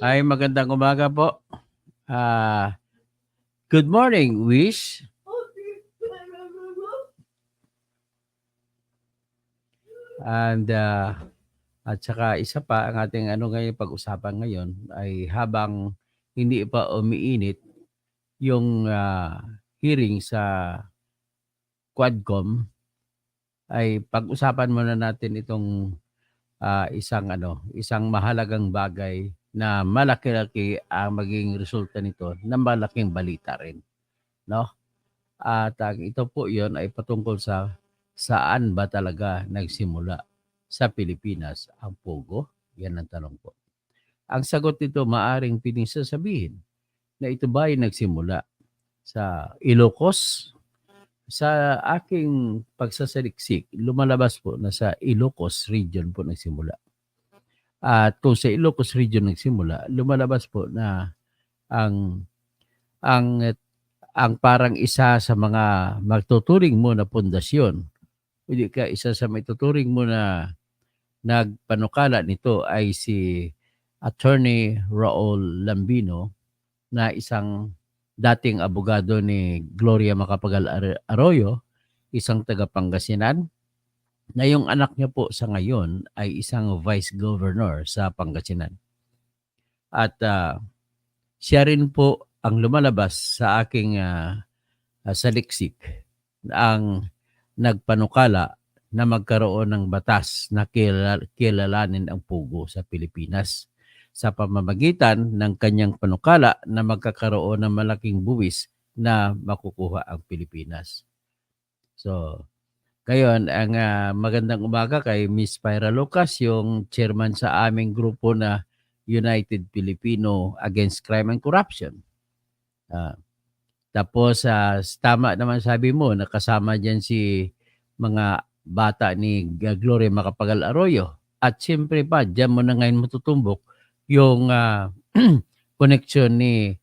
Ay, magandang umaga po. Ah, good morning, Wish. And ah, at saka isa pa ang ating ano ngayon pag-usapan ngayon ay habang hindi pa umiinit yung ah, hearing sa Quadcom ay pag-usapan muna natin itong ah, isang ano, isang mahalagang bagay na malaki-laki ang maging resulta nito na malaking balita rin. No? At ang ito po yon ay patungkol sa saan ba talaga nagsimula sa Pilipinas ang Pogo? Yan ang tanong po. Ang sagot nito maaring piling sasabihin na ito ba ay nagsimula sa Ilocos? Sa aking pagsasaliksik, lumalabas po na sa Ilocos region po nagsimula. At kung sa Ilocos region nagsimula, lumalabas po na ang ang ang parang isa sa mga magtuturing mo na pundasyon, hindi ka isa sa may tuturing mo na nagpanukala nito ay si Attorney Raul Lambino na isang dating abogado ni Gloria Macapagal Ar- Arroyo, isang taga Pangasinan, na yung anak niya po sa ngayon ay isang vice governor sa Pangasinan. At ah, siya rin po ang lumalabas sa aking ah, ah, saliksik ang nagpanukala na magkaroon ng batas na kilala- kilalanin ang pugo sa Pilipinas sa pamamagitan ng kanyang panukala na magkakaroon ng malaking buwis na makukuha ang Pilipinas. So, ngayon, ang ah, magandang umaga kay Miss Pyra Lucas, yung chairman sa aming grupo na United Filipino Against Crime and Corruption. Ah, tapos, ah, tama naman sabi mo, nakasama dyan si mga bata ni Gloria Macapagal Arroyo. At siyempre pa, dyan mo na ngayon matutumbok yung ah, connection ni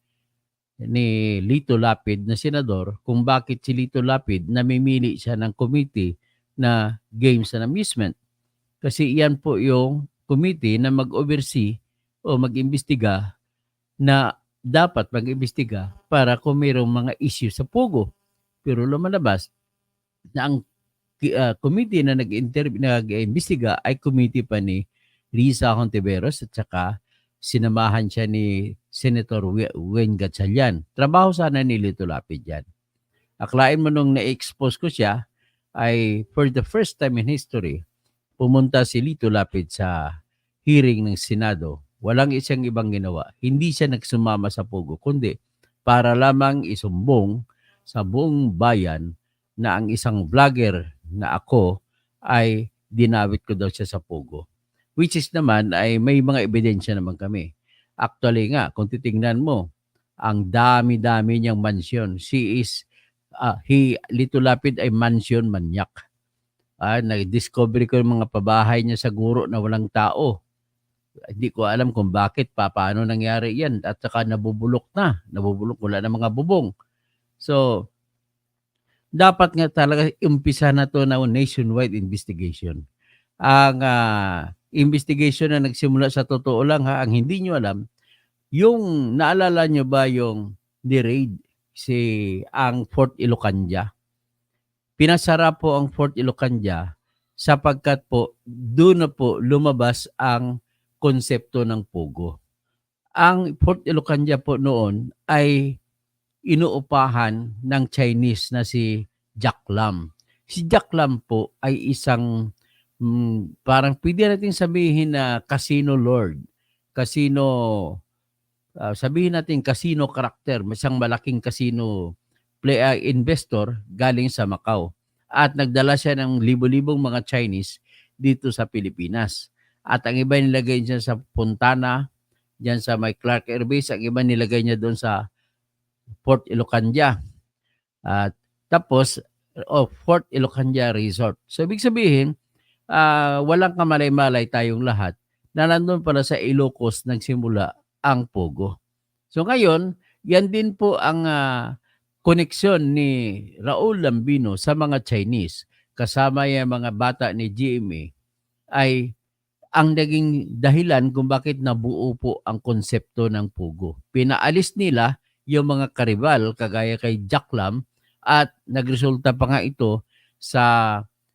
ni Lito Lapid na senador kung bakit si Lito Lapid namimili siya ng committee na games and amusement. Kasi iyan po yung committee na mag-oversee o mag-imbestiga na dapat mag-imbestiga para kung mayroong mga issue sa Pogo. Pero lumalabas na ang uh, committee na nag-imbestiga ay committee pa ni Risa Hontiveros at saka sinamahan siya ni Senator We- Wayne Gatchalian. Trabaho sana ni Lito Lapid yan. Aklain mo nung na-expose ko siya, ay for the first time in history, pumunta si Lito Lapid sa hearing ng Senado. Walang isang ibang ginawa. Hindi siya nagsumama sa Pogo, kundi para lamang isumbong sa buong bayan na ang isang vlogger na ako ay dinawit ko daw siya sa Pogo. Which is naman ay may mga ebidensya naman kami. Actually nga, kung titingnan mo, ang dami-dami niyang mansyon. She is, ah, he, Lito Lapid ay mansion manyak. Ah, nag-discover ko yung mga pabahay niya sa guro na walang tao. Hindi ko alam kung bakit, pa, paano nangyari yan. At saka nabubulok na. Nabubulok, wala na mga bubong. So, dapat nga talaga umpisa na to na nationwide investigation. Ang ah, investigation na nagsimula sa totoo lang ha, ang hindi nyo alam, yung naalala nyo ba yung ni-raid si ang Fort Ilocanja? Pinasara po ang Fort Ilocanja sapagkat po doon na po lumabas ang konsepto ng Pogo. Ang Fort Ilocanja po noon ay inuupahan ng Chinese na si Jack Lam. Si Jack Lam po ay isang mm, parang pwede natin sabihin na casino lord. Casino, ah, sabihin natin casino karakter, isang malaking casino play, ah, investor galing sa Macau. At nagdala siya ng libo-libong mga Chinese dito sa Pilipinas. At ang iba nilagay niya sa Puntana, diyan sa may Clark Air Base, ang iba nilagay niya doon sa Port Ilocanja. At tapos, oh, Fort Ilocanja Resort. So, ibig sabihin, ah, walang kamalay-malay tayong lahat na nandun pala sa Ilocos nagsimula ang Pogo. So, ngayon, yan din po ang ah, koneksyon ni Raul Lambino sa mga Chinese. kasama yung mga bata ni GMA ay ang naging dahilan kung bakit nabuo po ang konsepto ng pugo. Pinaalis nila yung mga karibal kagaya kay Jack Lam at nagresulta pa nga ito sa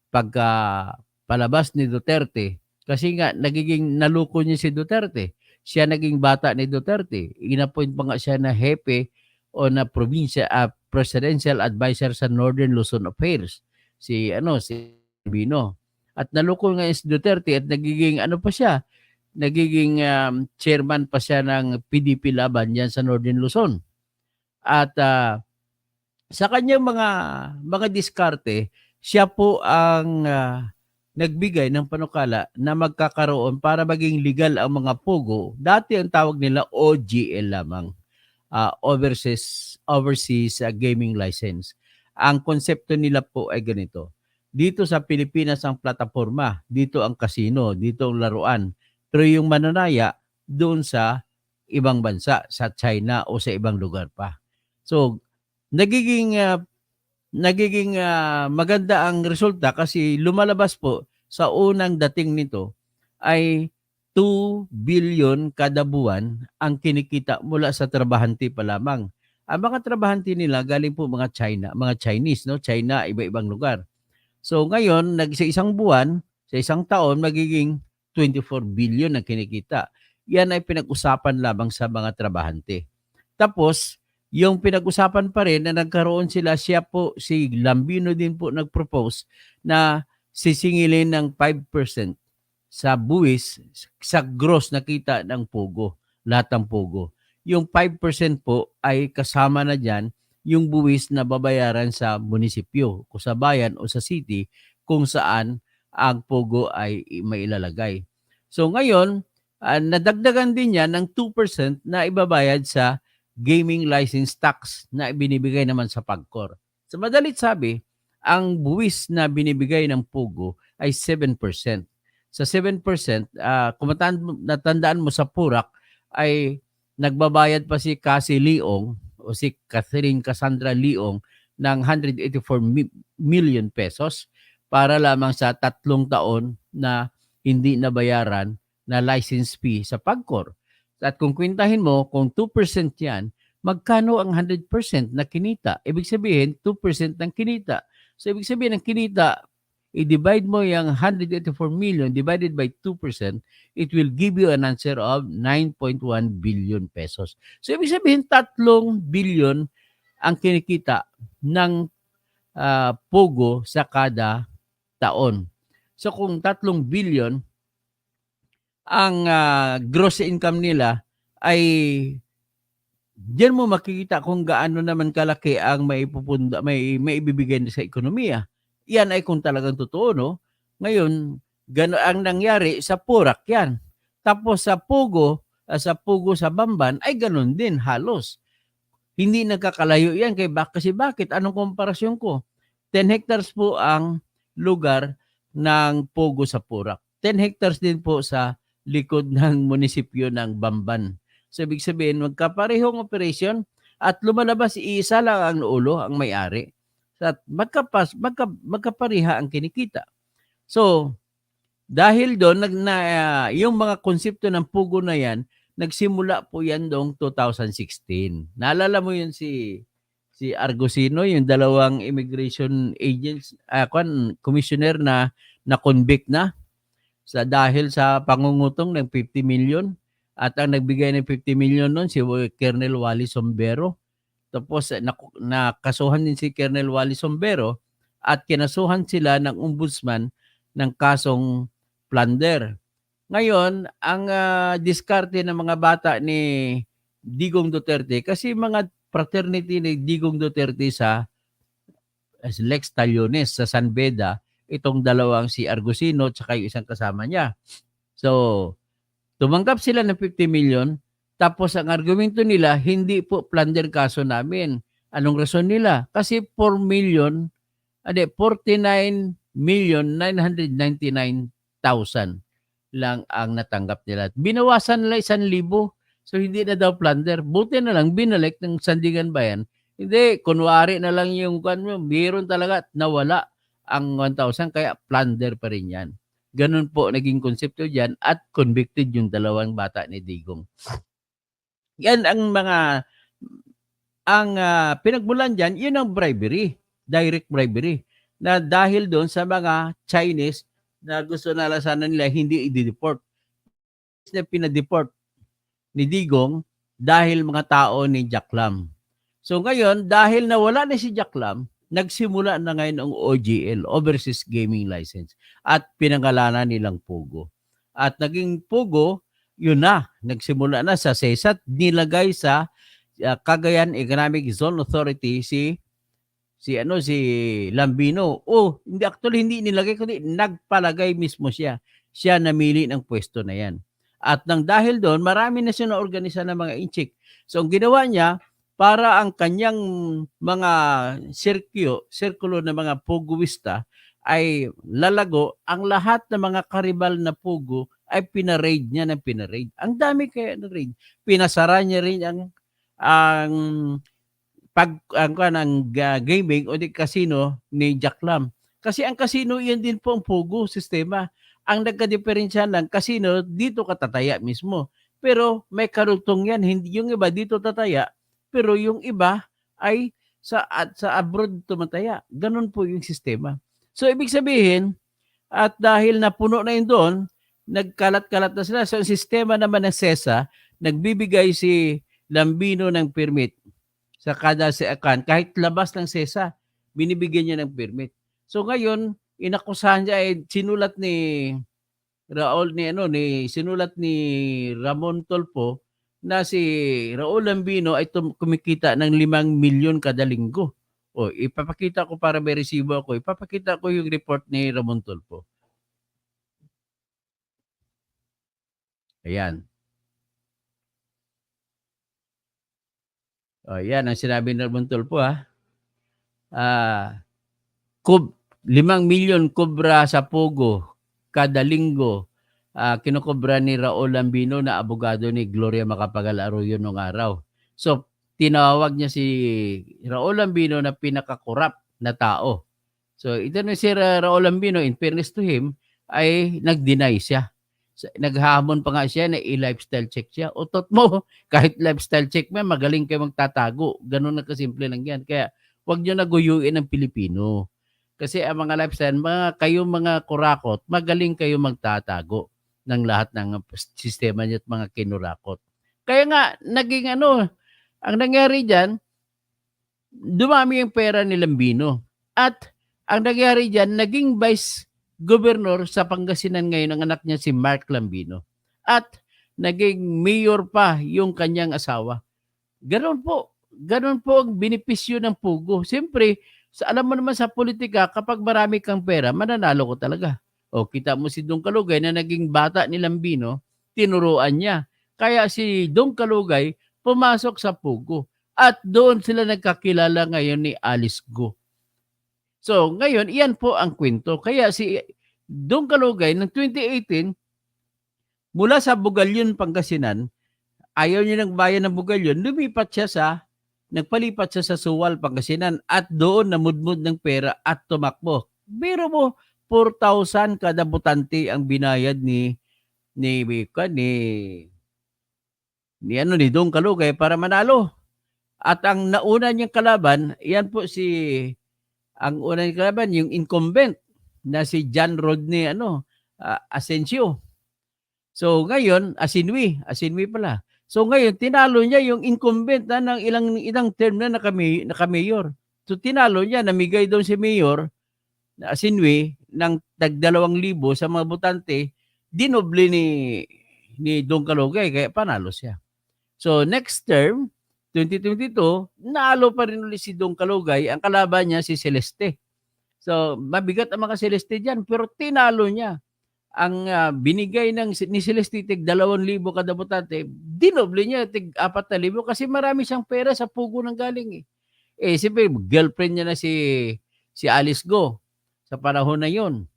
pagka palabas ni Duterte kasi nga nagiging naluko niya si Duterte. Siya naging bata ni Duterte. Inappoint pa nga siya na hepe o na probinsya uh, presidential advisor sa Northern Luzon Affairs. Si ano si Bino. At naluko nga si Duterte at nagiging ano pa siya, nagiging um, chairman pa siya ng PDP laban diyan sa Northern Luzon. At uh, sa kanyang mga mga diskarte, siya po ang uh, nagbigay ng panukala na magkakaroon para maging legal ang mga pogo. Dati ang tawag nila OGL lamang, uh, Overseas, Overseas uh, Gaming License. Ang konsepto nila po ay ganito. Dito sa Pilipinas ang plataforma, dito ang casino, dito ang laruan. Pero yung mananaya doon sa ibang bansa, sa China o sa ibang lugar pa. So, nagiging uh, nagiging uh, maganda ang resulta kasi lumalabas po sa unang dating nito ay 2 billion kada buwan ang kinikita mula sa trabahante pa lamang. Ang mga trabahante nila galing po mga China, mga Chinese, no? China, iba-ibang lugar. So ngayon, nag sa isang buwan, sa isang taon magiging 24 billion ang kinikita. Yan ay pinag-usapan lamang sa mga trabahante. Tapos, yung pinag-usapan pa rin na nagkaroon sila, siya po, si Lambino din po nag-propose na sisingilin ng 5% sa buwis sa gross na kita ng Pogo, lahat ng Pogo. Yung 5% po ay kasama na dyan yung buwis na babayaran sa munisipyo, o sa bayan o sa city kung saan ang Pogo ay mailalagay. So ngayon, uh, nadagdagan din yan ng 2% na ibabayad sa gaming license tax na binibigay naman sa PAGCOR. Sa madalit sabi, ang buwis na binibigay ng Pugo ay 7%. Sa 7%, uh, kung natandaan mo sa Purak, ay nagbabayad pa si Cassie Leong o si Catherine Cassandra Leong ng 184 million pesos para lamang sa tatlong taon na hindi nabayaran na license fee sa PAGCOR. At kung kwintahin mo, kung 2% yan, magkano ang 100% na kinita? Ibig sabihin, 2% ng kinita. So, ibig sabihin, ng kinita, i-divide mo yung 184 million divided by 2%, it will give you an answer of 9.1 billion pesos. So, ibig sabihin, 3 billion ang kinikita ng uh, Pogo sa kada taon. So, kung 3 billion, ang uh, gross income nila ay diyan mo makikita kung gaano naman kalaki ang may pupunda, may may ibibigay sa ekonomiya. Yan ay kung talagang totoo no. Ngayon, gano ang nangyari sa Purak yan. Tapos sa Pugo, uh, sa Pugo sa Bamban ay ganun din halos. Hindi nagkakalayo yan kay bak kasi bakit? Anong komparasyon ko? 10 hectares po ang lugar ng Pugo sa Purak. 10 hectares din po sa likod ng munisipyo ng Bamban. So, ibig sabihin, magkaparehong operation at lumalabas isa lang ang ulo, ang may-ari. At magkapas, magka, magkapariha ang kinikita. So, dahil doon, nag, na, uh, yung mga konsepto ng pugo na yan, nagsimula po yan noong 2016. Naalala mo yun si si Argosino, yung dalawang immigration agents, uh, commissioner na na-convict na sa dahil sa pangungutong ng 50 million at ang nagbigay ng 50 million noon si Colonel Wally Sombero. Tapos nakasuhan din si Colonel Wally Sombero at kinasuhan sila ng ombudsman ng kasong plunder. Ngayon, ang uh, diskarte ng mga bata ni Digong Duterte kasi mga fraternity ni Digong Duterte sa Lex Taliones sa San Beda itong dalawang si Argusino at yung isang kasama niya. So, tumanggap sila ng 50 million tapos ang argumento nila, hindi po plunder kaso namin. Anong rason nila? Kasi 4 million, ade 49 million 999,000 lang ang natanggap nila. Binawasan nila 1,000. So hindi na daw plunder. Buti na lang binalik ng Sandigan Bayan. Hindi, kunwari na lang yung meron talaga nawala ang 1,000 kaya plunder pa rin yan. Ganun po naging konsepto diyan at convicted yung dalawang bata ni Digong. Yan ang mga ang ah, pinagmulan diyan, yun ang bribery, direct bribery na dahil doon sa mga Chinese na gusto na sana nila hindi i-deport. Na pinadeport ni Digong dahil mga tao ni Jack Lam. So ngayon, dahil nawala na si Jack Lam, nagsimula na ngayon ang OGL, Overseas Gaming License, at pinangalanan nilang Pugo. At naging Pugo, yun na, nagsimula na sa CESAT, nilagay sa uh, Cagayan Economic Zone Authority si si ano si Lambino. Oh, hindi actually hindi nilagay kundi nagpalagay mismo siya. Siya namili ng pwesto na 'yan. At nang dahil doon, marami na siya na-organisa ng mga inchik. So ang ginawa niya, para ang kanyang mga sirkyo, sirkulo ng mga puguwista ay lalago, ang lahat ng mga karibal na pugo ay pinaraid niya ng pinaraid. Ang dami kaya na raid. Pinasara niya rin ang ang pag ang ang uh, gaming o di casino ni Jack Lam. Kasi ang casino yan din po ang pugo sistema. Ang nagka-diferensya lang casino dito katataya mismo. Pero may karugtong yan, hindi yung iba dito tataya, pero yung iba ay sa at sa abroad tumataya. Ganun po yung sistema. So ibig sabihin, at dahil napuno na yun doon, nagkalat-kalat na sila. So ang sistema naman ng SESA, nagbibigay si Lambino ng permit sa kada si Akan. Kahit labas ng SESA, binibigyan niya ng permit. So ngayon, inakusahan niya, eh, sinulat ni Raul ni ano ni sinulat ni Ramon Tolpo na si Raul Lambino ay kumikita ng 5 milyon kada linggo. O, ipapakita ko para may resibo ako. Ipapakita ko yung report ni Ramon Tolpo. Ayan. O, yan ang sinabi ni Ramon Tolpo ha. Ah, kub, 5 milyon kubra sa Pogo kada linggo uh, kinukubra ni Raul Lambino na abogado ni Gloria Macapagal Arroyo nung araw. So, tinawag niya si Raul Lambino na pinakakurap na tao. So, ito na si Raul Lambino, in fairness to him, ay nag-deny siya. Naghamon pa nga siya na i-lifestyle check siya. Utot mo, kahit lifestyle check mo, magaling kayo magtatago. Ganun na kasimple lang yan. Kaya, huwag nyo naguyuin ng Pilipino. Kasi ang mga lifestyle, mga kayo mga kurakot, magaling kayo magtatago ng lahat ng sistema niya at mga kinurakot. Kaya nga, naging ano, ang nangyari dyan, dumami yung pera ni Lambino. At ang nangyari dyan, naging vice governor sa Pangasinan ngayon ang anak niya si Mark Lambino. At naging mayor pa yung kanyang asawa. Ganon po. Ganon po ang benepisyo ng Pugo. Siyempre, sa, alam mo naman sa politika, kapag marami kang pera, mananalo ko talaga. O kita mo si Dong Kalugay na naging bata ni Lambino, tinuruan niya. Kaya si Dong Kalugay pumasok sa Pugo. At doon sila nagkakilala ngayon ni Alice Go. So ngayon, iyan po ang kwento. Kaya si Dong Kalugay ng 2018, mula sa Bugalyon, Pangasinan, ayaw niya ng bayan ng Bugalyon, lumipat siya sa nagpalipat siya sa Suwal, Pangasinan at doon namudmud ng pera at tumakbo. Pero mo, 4,000 kada butante ang binayad ni ni ni ni ano ni Dong Kalugay para manalo. At ang nauna niyang kalaban, yan po si ang una niyang kalaban yung incumbent na si John Rodney ano uh, Asensio. So ngayon, Asinwi, Asinwi pala. So ngayon, tinalo niya yung incumbent na ng ilang, ilang term na nakami, nakamayor. So tinalo niya, namigay doon si mayor, na Asinwe, ng tag dalawang libo sa mga butante, dinoble ni, ni Don Kalugay, kaya panalo siya. So next term, 2022, naalo pa rin ulit si Don Kalugay, ang kalaban niya si Celeste. So mabigat ang mga Celeste diyan, pero tinalo niya ang uh, binigay ng ni Celeste tig 2,000 kada botante, dinoble niya tig 4,000 kasi marami siyang pera sa pugo ng galing eh. Eh siyempre girlfriend niya na si si Alice Go sa panahon na yon.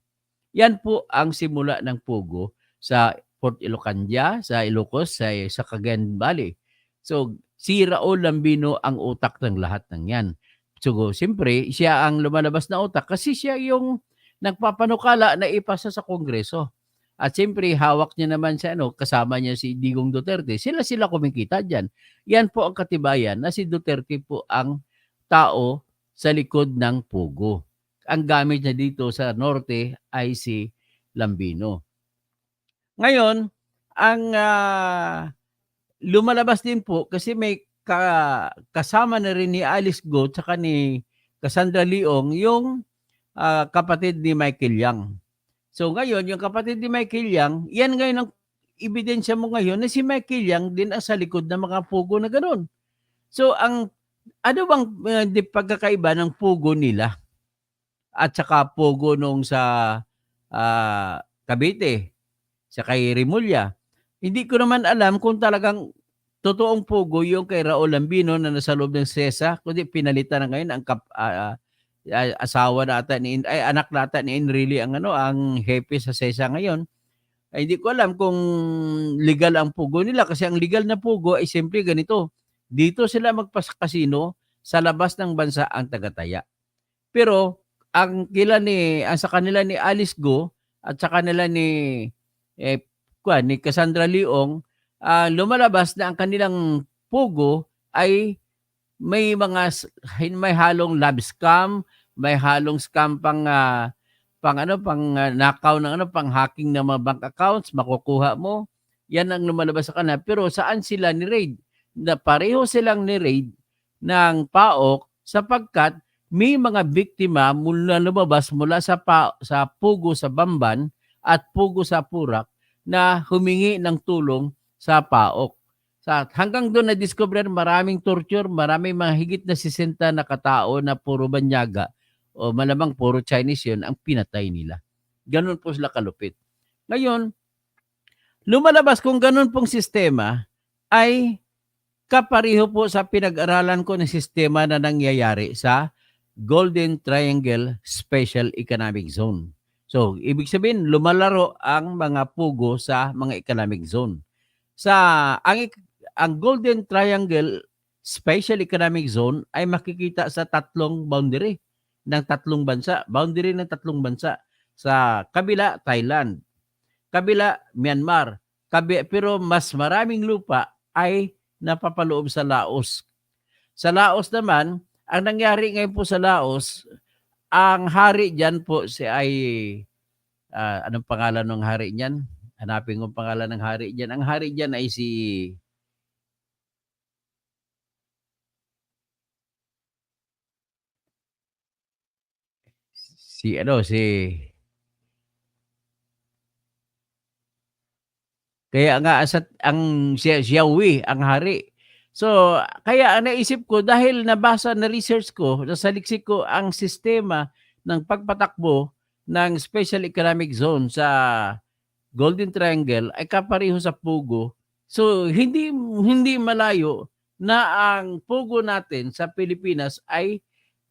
Yan po ang simula ng pugo sa Port Ilocandia, sa Ilocos, sa, sa Cagayan Valley. So si Raul Lambino ang utak ng lahat ng yan. So, siyempre siya ang lumalabas na utak kasi siya yung nagpapanukala na ipasa sa Kongreso. At siyempre hawak niya naman sa ano, kasama niya si Digong Duterte. Sila-sila kumikita diyan. Yan po ang katibayan na si Duterte po ang tao sa likod ng pugo. Ang gamit niya dito sa norte ay si Lambino. Ngayon, ang ah, lumalabas din po kasi may ka, kasama na rin ni Alice Go tsaka ni Cassandra Leong yung ah, kapatid ni Michael Yang. So ngayon, yung kapatid ni Michael Yang, yan ngayon ang ebidensya mo ngayon na si Michael Yang din ang sa likod ng mga pugo na ganun. So ang ano bang uh, pagkakaiba ng pugo nila at saka pugo nung sa ah, Cavite sa kay Rimulya. Hindi ko naman alam kung talagang totoong pugo yung kay Raul Lambino na nasa loob ng SESA, kundi pinalitan na ngayon ang kap, ah, asawa nata ni ay anak nata ni Enrile ang ano ang hepe sa SESA ngayon. Ay hindi ko alam kung legal ang pugo nila kasi ang legal na pugo ay simple ganito. Dito sila magpasakasino sa labas ng bansa ang tagataya. Pero ang kila ni ang sa kanila ni Alice Go at sa kanila ni eh, ni Cassandra Leong ah, lumalabas na ang kanilang pugo ay may mga may halong love scam, may halong scam pang ah, pang ano pang ah, nakaw ng ano pang hacking ng mga bank accounts makukuha mo. Yan ang lumalabas sa kanila. Pero saan sila ni raid? Na pareho silang ni raid ng PAOK sapagkat may mga biktima mula lumabas mula sa pa, sa pugo sa Bamban at pugo sa Purak na humingi ng tulong sa PAOK. Sa hanggang doon na discover maraming torture, maraming mga higit na 60 na katao na puro banyaga o malamang puro Chinese yun ang pinatay nila. Ganun po sila kalupit. Ngayon, lumalabas kung ganun pong sistema ay kapareho po sa pinag-aralan ko ng sistema na nangyayari sa Golden Triangle Special Economic Zone. So, ibig sabihin, lumalaro ang mga pugo sa mga economic zone. Sa ang ang Golden Triangle Special Economic Zone ay makikita sa tatlong boundary ng tatlong bansa. Boundary ng tatlong bansa. Sa kabila, Thailand. Kabila, Myanmar. Kabi, pero mas maraming lupa ay napapaloob sa Laos. Sa Laos naman, ang nangyari ngayon po sa Laos, ang hari diyan po si ay ah, anong pangalan ng hari niyan? Hanapin ko ang pangalan ng hari diyan. Ang hari diyan ay si si ano si Kaya nga sa ang Xia Xiaowi ang hari. So, kaya ang naisip ko dahil nabasa na research ko, nasa liksik ko ang sistema ng pagpatakbo ng Special Economic Zone sa Golden Triangle ay kapareho sa Pugo. So, hindi hindi malayo na ang Pugo natin sa Pilipinas ay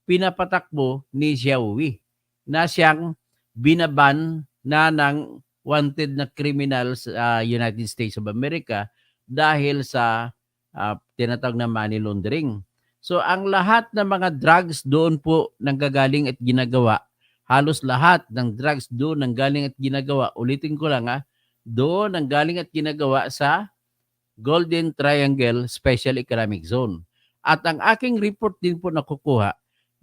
pinapatakbo ni Xiaowi na siyang binaban na ng wanted na criminal sa United States of America dahil sa ah, tinatawag na money laundering. So ang lahat ng mga drugs doon po nanggagaling at ginagawa, halos lahat ng drugs doon nanggaling at ginagawa, ulitin ko lang ha, doon nanggaling at ginagawa sa Golden Triangle Special Economic Zone. At ang aking report din po nakukuha,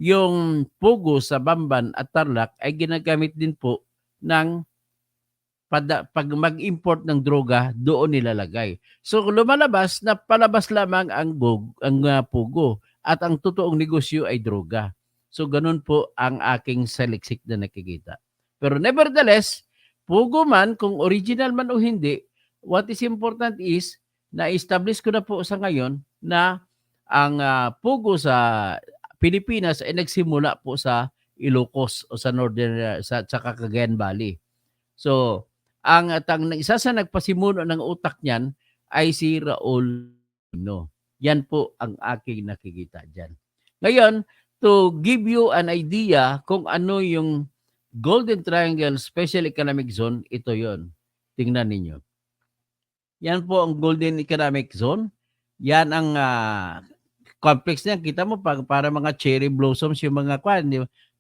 yung pugo sa Bamban at Tarlac ay ginagamit din po ng pag mag-import ng droga, doon nilalagay. So lumalabas na palabas lamang ang bug, ang uh, pugo at ang totoong negosyo ay droga. So ganun po ang aking saliksik na nakikita. Pero nevertheless, pugo man kung original man o hindi, what is important is na establish ko na po sa ngayon na ang uh, pugo sa Pilipinas ay nagsimula po sa Ilocos o sa northern sa, sa Cagayan Valley. So, ang at ang isa sa nagpasimuno ng utak niyan ay si Raul no. Yan po ang aking nakikita diyan. Ngayon, to give you an idea kung ano yung Golden Triangle Special Economic Zone, ito yon. Tingnan ninyo. Yan po ang Golden Economic Zone. Yan ang uh, complex niyan kita mo pag para mga cherry blossoms yung mga kwan?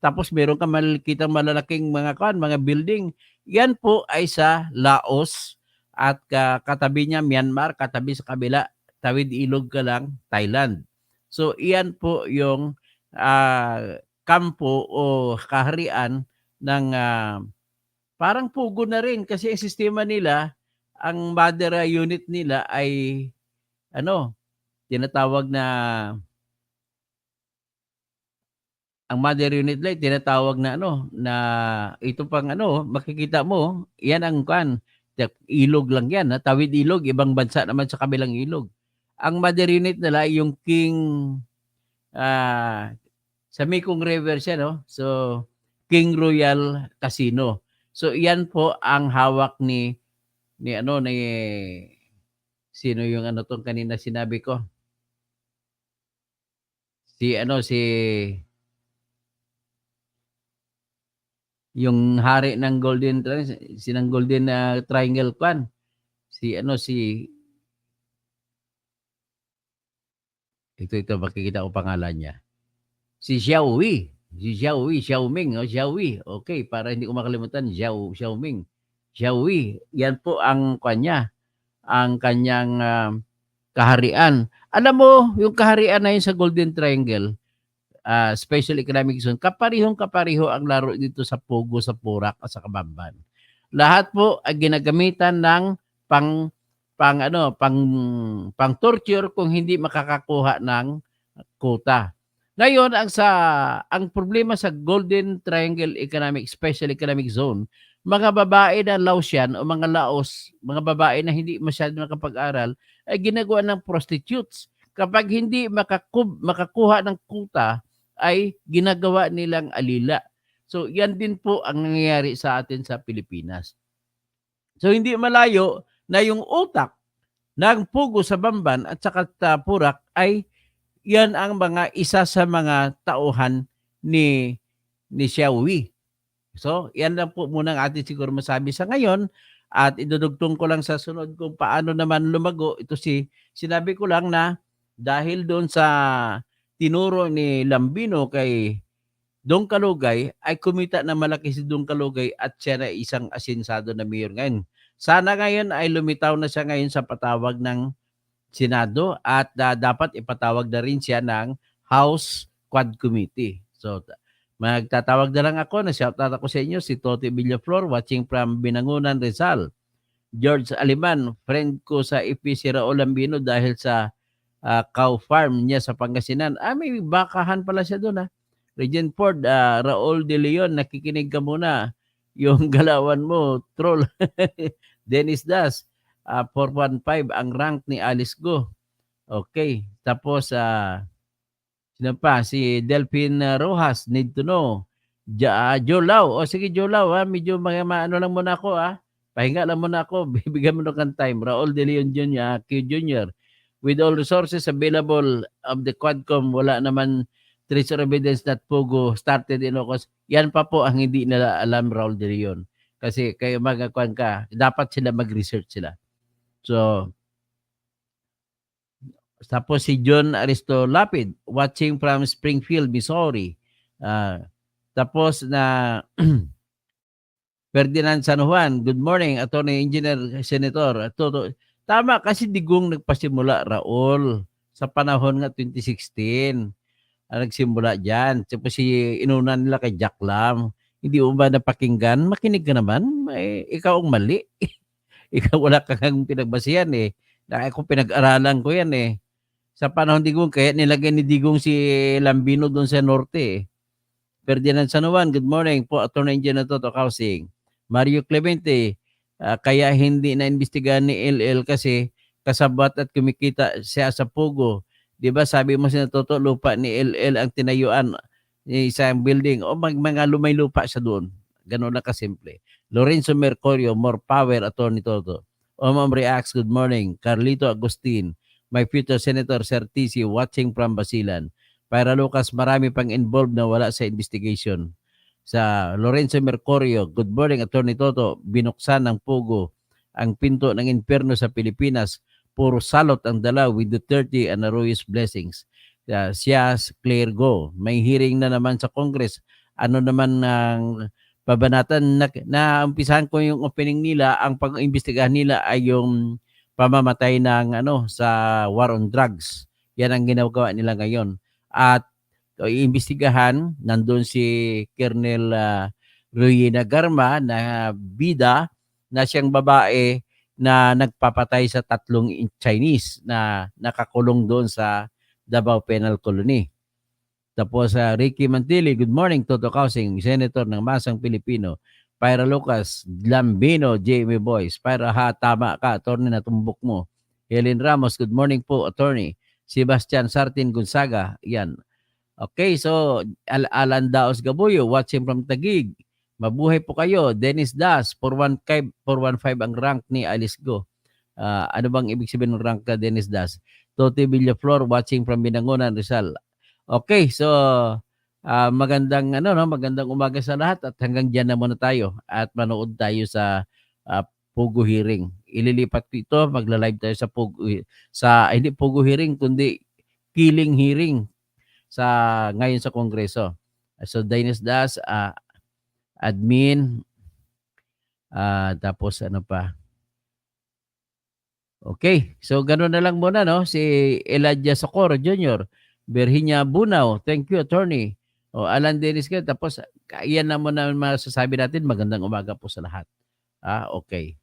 Tapos meron ka makikitang malalaking mga kwan, mga building. Yan po ay sa Laos at ka, katabi niya Myanmar, katabi sa kabila, tawid ilog ka lang, Thailand. So iyan po yung ah, kampo o kaharian ng ah, parang pugo na rin kasi ang sistema nila, ang mother ah, unit nila ay ano, tinatawag na ang mother unit light tinatawag na ano na ito pang ano makikita mo yan ang kan ilog lang yan ha? tawid ilog ibang bansa naman sa kabilang ilog. Ang mother unit nila yung King ah sa Mekong River siya no? So King Royal Casino. So yan po ang hawak ni ni ano ni sino yung ano tong kanina sinabi ko? Si ano si yung hari ng Golden sinang Golden ah, Triangle Kwan si ano si ito ito makikita ko pangalan niya. Si Xiao Wei si Xiao Wei Xiao Ming o Xiao Wei okay para hindi ko makalimutan Xiao Xiao Ming Xiao Wei yan po ang kanya. Ang kanyang ah, kaharian. Alam mo yung kaharian na yun sa Golden Triangle ah, Special Economic Zone, kaparihong kapariho ang laro dito sa Pogo, sa Purak at sa Kabamban. Lahat po ay ginagamitan ng pang pang ano, pang pang torture kung hindi makakakuha ng quota. Ngayon ang sa ang problema sa Golden Triangle Economic Special Economic Zone, mga babae na Laosian o mga Laos, mga babae na hindi masyado nakapag-aral ay ginagawa ng prostitutes. Kapag hindi makakub, makakuha ng quota, ay ginagawa nilang alila. So yan din po ang nangyayari sa atin sa Pilipinas. So hindi malayo na yung utak ng pugo sa Bamban at saka sa Purak ay yan ang mga isa sa mga tauhan ni ni Xiaowi. So, yan lang po muna ang atin siguro masabi sa ngayon at idudugtong ko lang sa sunod kung paano naman lumago. Ito si sinabi ko lang na dahil doon sa tinuro ni Lambino kay Dong Kalugay ay kumita na malaki si Dong Kalugay at siya na isang asinsado na mayor ngayon. Sana ngayon ay lumitaw na siya ngayon sa patawag ng Senado at ah, dapat ipatawag na rin siya ng House Quad Committee. So ta- magtatawag na lang ako na shout out ako sa inyo si Toti Villaflor watching from Binangunan Rizal. George Aliman, friend ko sa EPC Raul Lambino dahil sa ah, cow farm niya sa Pangasinan. Ah, may bakahan pala siya doon ah. Regent Ford, ah, Raul De Leon, nakikinig ka muna. Yung galawan mo, troll. Dennis Das, ah, 415 ang rank ni Alice Go. Okay. Tapos, ah, sino pa? Si Delphine Rojas, need to know. Ja, Joe Lau. O sige, Joe Lau, ha? medyo mga ano lang muna ako. Ha? Pahinga lang muna ako. Bibigyan mo na kang time. Raul De Leon Jr., Q Jr., with all resources available of the Quadcom, wala naman trace or evidence that Pogo started in Ocos. Yan pa po ang hindi nila alam, Raul De Leon. Kasi kayo magkakuan ka, dapat sila mag-research sila. So, tapos si John Aristo Lapid, watching from Springfield, Missouri. Ah, tapos na Ferdinand San Juan, good morning, Attorney Engineer Senator. Todo, tama kasi digong nagpasimula Raul sa panahon nga 2016 ang nagsimula dyan. Tapos si inunan nila kay Jack Lam. Hindi mo ba napakinggan? Makinig ka naman. Eh, ikaw ang mali. ikaw wala kang pinagbasihan eh. Na ako pinag-aralan ko yan eh. Sa panahon digong, kaya nilagay ni Digong si Lambino doon sa norte eh. Ferdinand San Juan, good morning po. Attorney Engineer Toto Housing. Mario Clemente, ah, kaya hindi na imbestigahan ni LL kasi kasabat at kumikita siya sa Pugo. 'Di ba sabi mo sa Toto lupa ni LL ang tinayuan ni isang building o mag, mga lumay lupa siya doon. Ganun lang kasimple. Lorenzo Mercurio, more power, Attorney Toto. Omam Reacts, good morning. Carlito Agustin, my future Senator TC watching from Basilan. Para Lucas, marami pang involved na wala sa investigation. Sa Lorenzo Mercurio, good morning, Attorney Toto. Binuksan ng Pugo ang pinto ng impyerno sa Pilipinas. Puro salot ang dala with the 30 and Arroyo's blessings. uh, siya Claire Go. May hearing na naman sa Congress. Ano naman ang pabanatan na, na ko yung opening nila, ang pag-imbestigahan nila ay yung pamamatay ng ano sa war on drugs. Yan ang ginagawa nila ngayon. At o, iimbestigahan, nandun si Colonel uh, Ruyina Garma na bida na siyang babae na nagpapatay sa tatlong Chinese na nakakulong doon sa Davao Penal Colony. Tapos sa Ricky Mantili, good morning Toto Kausing, Senator ng Masang Pilipino. Pyra Lucas, Lambino, Jamie Boys. Pyra ha, tama ka, attorney na tumbok mo. Helen Ramos, good morning po, attorney. Sebastian Sartin Gonzaga, yan. Okay, so Al Alan Daos Gabuyo, watching from Tagig. Mabuhay po kayo. Dennis Das, 415, 415 ang rank ni Alice Go. Ah, ano bang ibig sabihin ng rank ka, Dennis Das? Toti Villaflor, watching from Binangonan, Rizal. Okay, so ah, magandang ano no, magandang umaga sa lahat at hanggang diyan na muna tayo at manood tayo sa ah, Pugo hearing. Ililipat ko ito, magla-live tayo sa Pugo sa hindi Pugo hearing kundi killing hearing sa ngayon sa Kongreso. So Dennis Das, ah, admin ah, tapos ano pa? Okay, so gano'n na lang muna no si Elijah Socorro Jr. Virginia Bunao, thank you attorney. O Alan Dennis ka tapos yan na muna masasabi natin magandang umaga po sa lahat. Ah, okay.